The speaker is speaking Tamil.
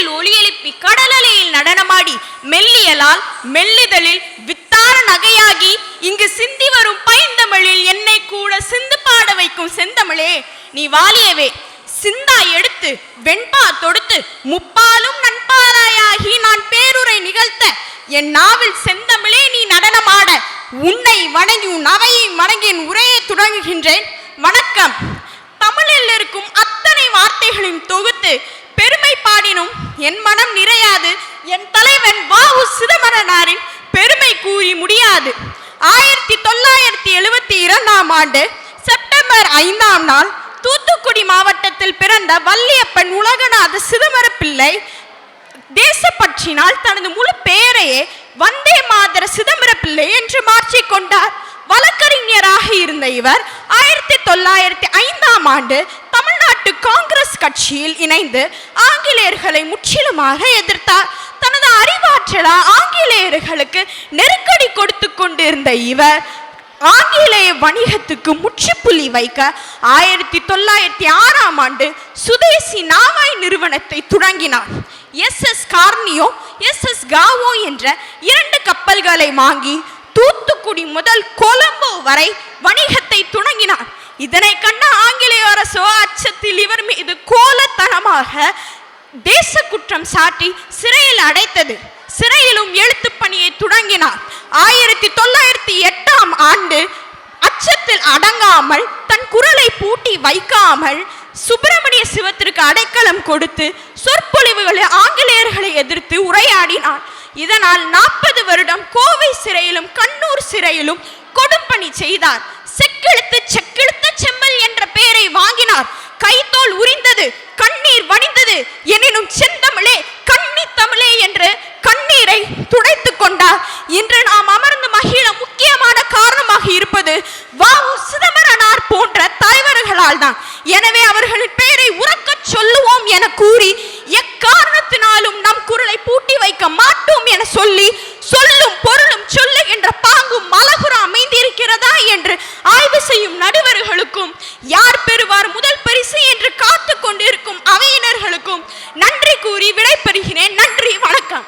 கடலில் ஒளி எழுப்பி கடலலையில் நடனமாடி மெல்லியலால் மெல்லிதழில் வித்தார நகையாகி இங்கு சிந்தி வரும் பைந்தமிழில் என்னை கூட சிந்து பாட வைக்கும் செந்தமிழே நீ வாலியவே. சிந்தா எடுத்து வெண்பா தொடுத்து முப்பாலும் நண்பாராயாகி நான் பேருரை நிகழ்த்த. என் நாவில் செந்தமிழே நீ நடனமாட உன்னை வணங்கி உன் அவையை வணங்கியின் உரையை தொடங்குகின்றேன் வணக்கம். தமிழில் இருக்கும் அத்தனை வார்த்தைகளையும் தொகுத்து என் மனம் நிறையாது என் தலைவன் வாவு சிதம்பரனாரின் பெருமை கூறி முடியாது. ஆயிரத்தி தொள்ளாயிரத்தி எழுபத்தி இரண்டாம் ஆண்டு செப்டம்பர் ஐந்தாம் நாள் தூத்துக்குடி மாவட்டத்தில் பிறந்த வள்ளியப்பன் உலகநாத சிதம்பர பிள்ளை தேசப்பற்றினால் தனது முழு பெயரையே வந்தே மாதர சிதம்பர பிள்ளை என்று மாற்றிக் கொண்டார். வழக்கறிஞராக இருந்த இவர் ஆயிரத்தி தொள்ளாயிரத்தி ஐந்தாம் ஆண்டு தமிழ்நாட்டு காங்கிரஸ் கட்சியில் இணைந்து ஆங்கிலேயர்களை முற்றிலுமாக எதிர்த்தார். தனது அறிவாற்றலா ஆங்கிலேயர்களுக்கு நெருக்கடி கொடுத்து கொண்டிருந்த இவர் ஆங்கிலேய வணிகத்துக்கு முற்றுப்புள்ளி வைக்க ஆயிரத்தி தொள்ளாயிரத்தி ஆறாம் ஆண்டு சுதேசி நாவாய் நிறுவனத்தை தொடங்கினார். எஸ் எஸ் கார்னியோ எஸ் எஸ் காவோ என்ற இரண்டு கப்பல்களை வாங்கி தூத்துக்குடி முதல் கொலம்போ வரை வணிகத்தை தொடங்கினார். இதனை கண்ட ஆங்கில அரசோ அச்சத்தில் இவர் மீது கோலத்தனமாக தேச குற்றம் சாட்டி சிறையில் அடைத்தது. சிறையிலும் எழுத்து பணியை தொடங்கினார். ஆயிரத்தி தொள்ளாயிரத்தி எட்டாம் ஆண்டு அச்சத்தில் அடங்காமல் தன் குரலை பூட்டி வைக்காமல் சுப்பிரமணிய சிவத்திற்கு அடைக்கலம் கொடுத்து சொற்பொழிவுகளை ஆங்கிலேயர்களை எதிர்த்து உரையாடினார். இதனால் நாற்பது வருடம் கோவை சிறையிலும் கண்ணூர் சிறையிலும் கொடும்பணி செய்தார். செக்கெழுத்து செக்கெழுத்த செம்மல் தலைவர்களால் தான் எனவே அவர்களின் பெயரை உறக்க சொல்லுவோம் என கூறி எக்காரணத்தினாலும் நம் குரலை பூட்டி வைக்க மாட்டோம் என சொல்லி சொல்லும் பொருளும் சொல்லுகின்ற பாங்கும் மலகுற அமைந்திருக்கிறதா என்று ஆய்வு செய்யும் நடுவர்களுக்கும் யார் பெறுவார் முதல் பரிசு என்று காத்து கொண்டிருக்கும் அவையினர்களுக்கும் நன்றி கூறி விடைபெறுகிறேன். நன்றி வணக்கம்.